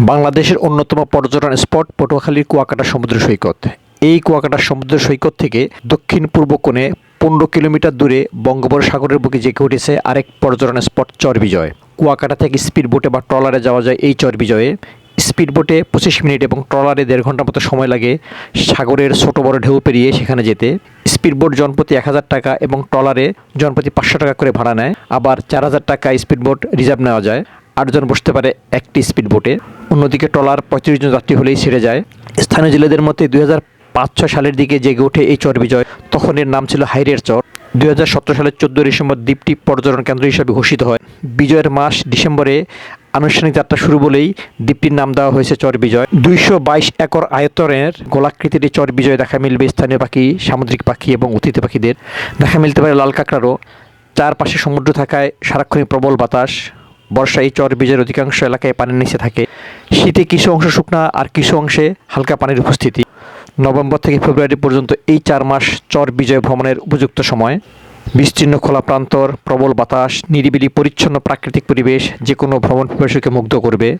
বাংলাদেশের অন্যতম পর্যটন স্পট পটুয়াখালীর কুয়াকাটা সমুদ্র সৈকত। এই কুয়াকাটা সমুদ্র সৈকত থেকে দক্ষিণ পূর্ব কোণে পনেরো কিলোমিটার দূরে বঙ্গোপসাগরের বুকে জেগে উঠেছে আরেক পর্যটন স্পট, চরবিজয়। কুয়াকাটা থেকে স্পিড বোটে বা ট্রলারে যাওয়া যায় এই চরবিজয়ে। স্পিড বোটে পঁচিশ মিনিট এবং ট্রলারে দেড় ঘণ্টা মতো সময় লাগে সাগরের ছোট বড় ঢেউ পেরিয়ে সেখানে যেতে। স্পিড বোট জনপ্রতি এক হাজার টাকা এবং ট্রলারে জনপ্রতি পাঁচশো টাকা করে ভাড়া নেয়। আবার চার হাজার টাকা স্পিড বোট রিজার্ভ নেওয়া যায়। আটজন বসতে পারে একটি স্পিড বোটে অন্যদিকে ট্রলার পঁয়ত্রিশ জন যাত্রী হলেই ছেড়ে যায়। স্থানীয় জেলেদের মতে দুই হাজার পাঁচ ছয় সালের দিকে জেগে ওঠে এই চর বিজয়। তখন এর নাম ছিল হাইরের চর। দুই হাজার সতেরো সালের চোদ্দ ডিসেম্বর দ্বীপটি পর্যটন কেন্দ্র হিসেবে ঘোষিত হয়। বিজয়ের মাস ডিসেম্বরে আনুষ্ঠানিক যাত্রা শুরু বলেই দ্বীপটির নাম দেওয়া হয়েছে চর বিজয়। দুইশো বাইশ একর আয়তনের গোলাকৃতির চর বিজয় দেখা মিলবে স্থানীয় পাখি, সামুদ্রিক পাখি এবং অতিথি পাখিদের। দেখা মিলতে পারে লাল কাঁকড়ারও। চারপাশে সমুদ্র থাকায় সারাক্ষণই প্রবল বাতাস। বর্ষায় চর বীজের অধিকাংশ এলাকায় পানির নিচে থাকে। শীতে কিছু অংশ শুকনা আর কিছু অংশে হালকা পানির উপস্থিতি। নভেম্বর থেকে ফেব্রুয়ারি পর্যন্ত এই চার মাস চর বিজয় ভ্রমণের উপযুক্ত সময়। বিস্তীর্ণ খোলা প্রান্তর, প্রবল বাতাস, নিরিবিলি, পরিচ্ছন্ন প্রাকৃতিক পরিবেশ যে কোনো ভ্রমণ পিপাসুকে মুগ্ধ করবে।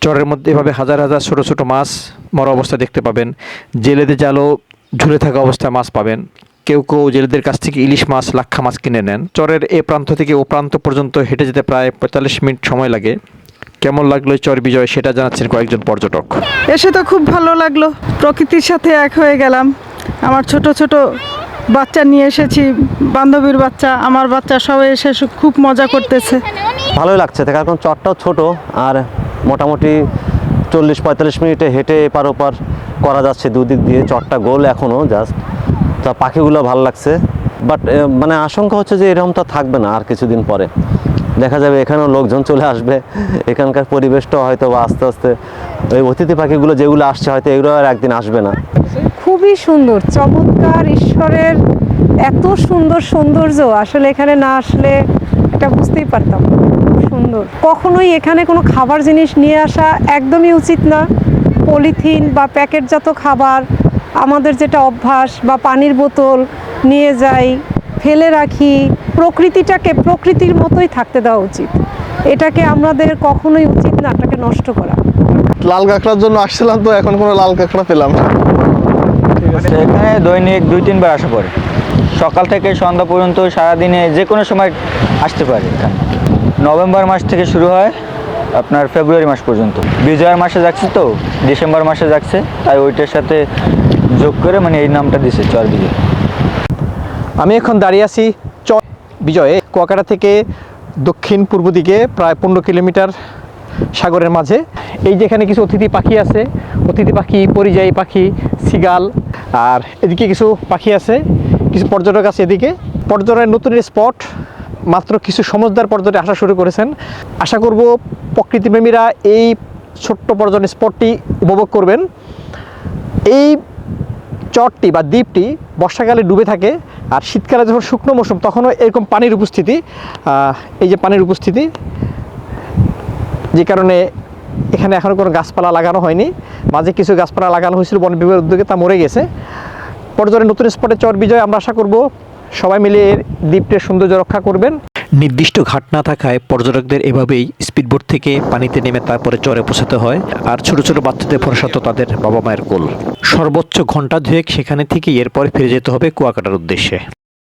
চরের মধ্যে এভাবে হাজার হাজার ছোটো ছোটো মাছ মরা অবস্থায় দেখতে পাবেন। জেলেদের জালও ঝুলে থাকা অবস্থায় মাছ পাবেন। কেউ কেউ জেলেদের কাছ থেকে ইলিশ মাছ লাক্ষা মাছ কিনে নেন। চরের এ প্রান্ত থেকে ও প্রান্ত পর্যন্ত হেঁটে যেতে প্রায় পঁয়তাল্লিশ মিনিট সময় লাগে। কেমন লাগল চর বিজয় সেটা জানাচ্ছেন কয়েকজন পর্যটক। এসে তো খুব ভালো লাগল। প্রকৃতির সাথে এক হয়ে গেলাম। আমার ছোট ছোট বাচ্চা নিয়ে এসেছি বান্ধবীর বাচ্চা আমার বাচ্চা সবাই এসে খুব মজা করতেছে। ভালোই লাগছে কারণ চরটাও ছোট আর মোটামুটি চল্লিশ পঁয়তাল্লিশ মিনিটে হেঁটে এপার ওপার করা যাচ্ছে দুদিক দিয়ে। চরটা গোল এখনও জাস্ট তা পাখিগুলো ভালো লাগছে। বাট মানে আশঙ্কা হচ্ছে যে এরকমটা থাকবে না আর কিছুদিন পরে। দেখা যাবে এখানেও লোকজন চলে আসবে। এখানকার পরিবেশটাও হয়তো বা আস্তে আস্তে ওই অতিথি পাখিগুলো যেগুলো আসছে হয়তো এগুলো আর একদিন আসবে না। খুবই সুন্দর, চমৎকার ঈশ্বরের এত সুন্দর সৌন্দর্য। আসলে এখানে না আসলে এটা বুঝতেই পারতাম সুন্দর। কখনোই এখানে কোনো খাবার জিনিস নিয়ে আসা একদমই উচিত না। পলিথিন বা প্যাকেটজাত খাবার আমাদের যেটা অভ্যাস বা পানির বোতল নিয়ে যাই ফেলে রাখি প্রকৃতিটাকে প্রকৃতির মতোই থাকতে দেওয়া উচিত। এটাকে আমাদের কখনোই উচিত না এটাকে নষ্ট করা। লাল কাঁকড়ার জন্য আসছিলাম তো এখন কোনো লাল কাঁকড়া পেলাম না। এখানে দৈনিক দুই তিনবার আসা পড়ে। সকাল থেকে সন্ধ্যা পর্যন্ত সারাদিনে যে কোনো সময় আসতে পারে এখানে। নভেম্বর মাস থেকে শুরু হয় আপনার ফেব্রুয়ারি মাস পর্যন্ত। বিজয়ের মাসে যাচ্ছে তো ডিসেম্বর মাসে যাচ্ছে তাই ওইটার সাথে যোগ করে মানে এই নামটা দিছে চর বিজয়। আমি এখন দাঁড়িয়ে আছি চর বিজয়ে, কুয়াকাটা থেকে দক্ষিণ পূর্ব দিকে, প্রায় পনেরো কিলোমিটার সাগরের মাঝে। এই যেখানে কিছু অতিথি পাখি আছে, অতিথি পাখি, পরিযায়ী পাখি, সিগাল, আর এদিকে কিছু পাখি আছে, কিছু পর্যটক আছে এদিকে। পর্যটনের নতুন স্পট, মাত্র কিছু সমজদার পর্যটক আসা শুরু করেছেন। আশা করব প্রকৃতিপ্রেমীরা এই ছোট্ট পর্যটন স্পটটি উপভোগ করবেন। এই চরটি বা দ্বীপটি বর্ষাকালে ডুবে থাকে আর শীতকালে যখন শুকনো মৌসুম, তখনও এরকম পানির উপস্থিতি এই যে পানির উপস্থিতি, যে কারণে এখানে এখনও কোনো গাছপালা লাগানো হয়নি। মাঝে কিছু গাছপালা লাগানো হয়েছিল বন বিভাগের উদ্যোগে, তা মরে গেছে। পর্যটনের নতুন স্পটে চর বিজয়, আমরা আশা করব সবাই মিলে এর দ্বীপটির সৌন্দর্য রক্ষা করবেন। নির্দিষ্ট ঘাট না থাকায় পর্যটকদের এভাবেই স্পিডবোট থেকে পানিতে নেমে তারপরে চরে পৌঁছাতে হয় আর ছোট ছোট বাচ্চাদের ভরসা তো তাদের বাবা মায়ের কোল। সর্বোচ্চ ঘণ্টা দুয়েক সেখানে থেকে এরপর ফিরে যেতে হবে কুয়াকাটার উদ্দেশ্যে।